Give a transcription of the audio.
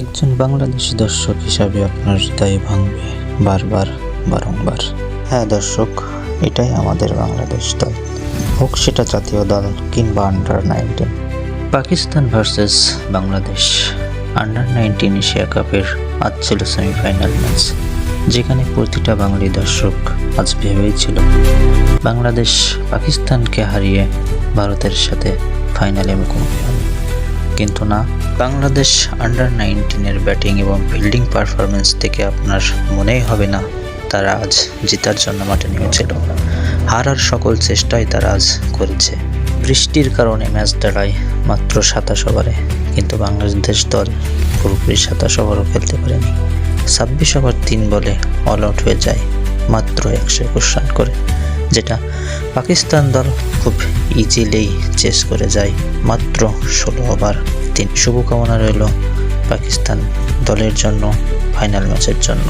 একজন বাংলাদেশি দর্শক হিসাবে আপনার হৃদয়ে ভাঙবে বারবার, বারংবার। হ্যাঁ দর্শক, এটাই আমাদের বাংলাদেশ দল। হোক সেটা জাতীয় দল কিংবা under nineteen Pakistan versus Bangladesh. Under nineteen Asia কাপের আজ ছিল সেমিফাইনাল ম্যাচ যেখানে প্রতিটা বাঙালি দর্শক আজ ভেবেছিল বাংলাদেশ পাকিস্তানকে হারিয়ে ভারতের সাথে ফাইনালে মুখোমুখি হবে। কিন্তু না বাংলাদেশ আন্ডার নাইনটিনের ব্যাটিং এবং ফিল্ডিং পারফরমেন্স থেকে আপনার মনেই হবে না তারা আজ জেতার জন্য মাঠে নেমেছিল। হারার সকল চেষ্টাই তারা আজ করেছে। বৃষ্টির কারণে ম্যাচ দাঁড়ায় মাত্র সাতাশ ওভারে কিন্তু বাংলাদেশ দল পুরোপুরি সাতাশ ওভারও খেলতে পারেনি। ছাব্বিশ ওভার তিন বলে অল আউট হয়ে যায় মাত্র একশো একুশ রান করে, যেটা পাকিস্তান দল খুব ইজিলি চেস করে যায় মাত্র ষোলো ওভার তিন শুভকামনা রইল পাকিস্তান দলের জন্য ফাইনাল ম্যাচের জন্য।